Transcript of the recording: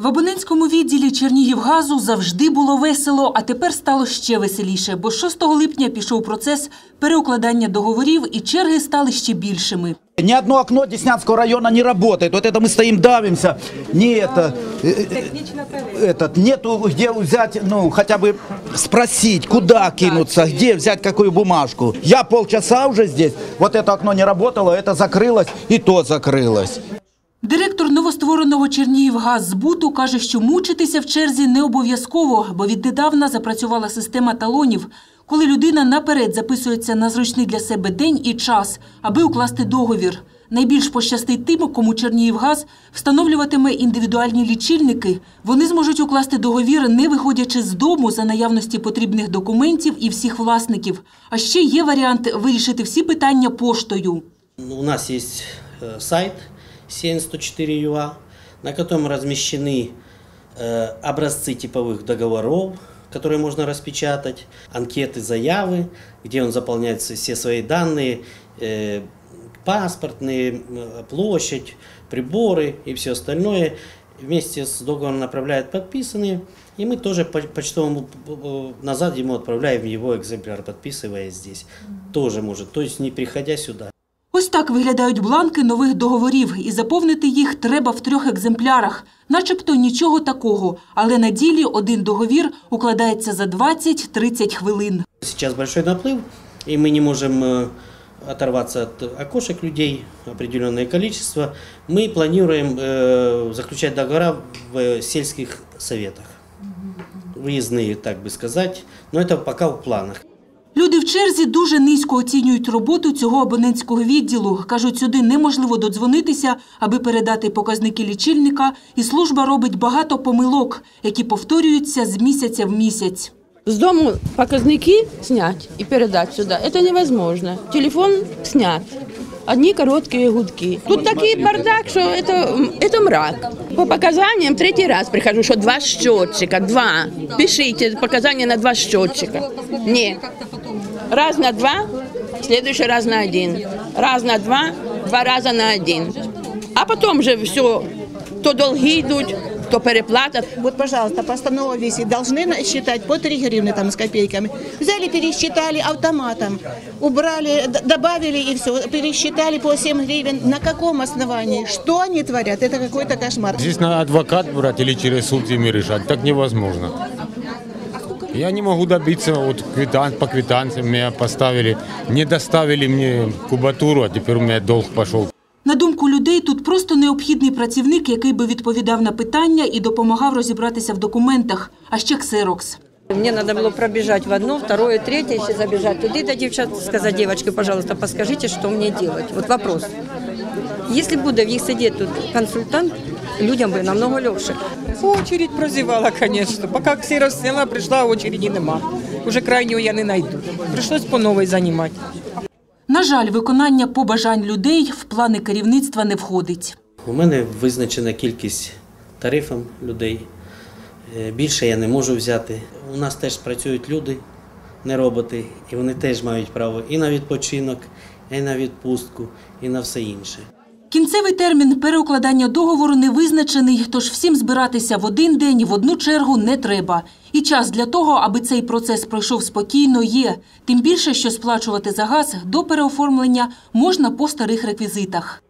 В абонентському відділі Чернігівгазу завжди було весело, а тепер стало ще веселіше, бо з 6 липня пішов процес переукладання договорів і черги стали ще більшими. Ни одно окно Деснянского района не работает. Вот это мы стоим, давимся. Не это, э, э, этот, нету где взять, ну, хотя бы спросить, куда кинуться, где взять какую бумажку. Я полчаса уже здесь, вот это окно не работало, это закрылось, и то закрылось. Новоствореного Чернігівгаззбуту каже, що мучитися в черзі не обов'язково, бо віднедавна запрацювала система талонів, коли людина наперед записується на зручний для себе день і час, аби укласти договір. Найбільш пощастить тим, кому Чернігівгаз встановлюватиме індивідуальні лічильники. Вони зможуть укласти договір, не виходячи з дому за наявності потрібних документів і всіх власників. А ще є варіант вирішити всі питання поштою. У нас есть э, сайт 7104.ua, на котором размещены э, образцы типовых договоров, которые можно распечатать, анкеты, заявы, где он заполняет все- свои данные, э, паспортные, э, площадь, приборы и все остальное. Вместе с договором направляют подписанные, и мы тоже по почтовому назад ему отправляем его экземпляр, подписывая здесь. Тоже может, то есть не приходя сюда. Ось так виглядають бланки нових договорів, і заповнити їх треба в трьох екземплярах. Начебто нічого такого, але на ділі один договір укладається за 20-30 хвилин. Сейчас большой наплыв, и мы не можем э, оторваться от окошек людей, определенное количество. Мы планируем э, заключать договора в э, сельских советах. Выездные, так бы сказать, но это пока в планах. Люди в черзі дуже низько оцінюють роботу цього абонентського відділу. Кажуть, сюди неможливо додзвонитися, аби передати показники лічильника, і служба робить багато помилок, які повторюються з місяця в місяць. З дому показники зняти і передати сюди. Це невозможно. Телефон снят. Одни короткие гудки. Тут такий бардак, что это, это мрак. По показаниям третий раз прихожу, что два счетчика, два. Пишите показания на два счетчика. Не. Раз на два, следующий раз на один. Раз на два, два раза на один. А потом же все, то долги идут, то переплата. Вот, пожалуйста, постанова висит. Должны считать по 3 гривны там с копейками. Взяли, пересчитали автоматом. Убрали, добавили и все. Пересчитали по 7 гривен. На каком основании? Что они творят? Это какой-то кошмар. Здесь надо адвокат брать или через суд ими решать. Так невозможно. Я не могу добиться вот квитан, по квитанциям меня поставили. Не доставили мне кубатуру, а теперь у меня долг пошел. На думку людей, тут просто необхідний працівник, який би відповідав на питання і допомагав розібратися в документах, а ще ксерокс. Мне надо было пробежать в одно, второе, третье, еще забежать туди до девчат, сказать, девочки, пожалуйста, подскажите, что мне делать. Вот вопрос. Если буде в їх сидіти тут консультант, людям би намного легше. Очередь прозевала, конечно. Пока ксера сняла, пришла, а очереди нема. Уже крайнього я не найду. Пришлось по новой занимать. На жаль, виконання побажань людей в плани керівництва не входить. У мене визначена кількість тарифом людей. Е, Більше я не можу взяти. У нас теж працюють люди, не роботи, і вони теж мають право і на відпочинок, і на відпустку, і на все інше. Кінцевий термін переукладання договору не визначений, тож всім збиратися в один день в одну чергу не треба. І час для того, аби цей процес пройшов спокійно, є. Тим більше, що сплачувати за газ до переоформлення можна по старих реквізитах.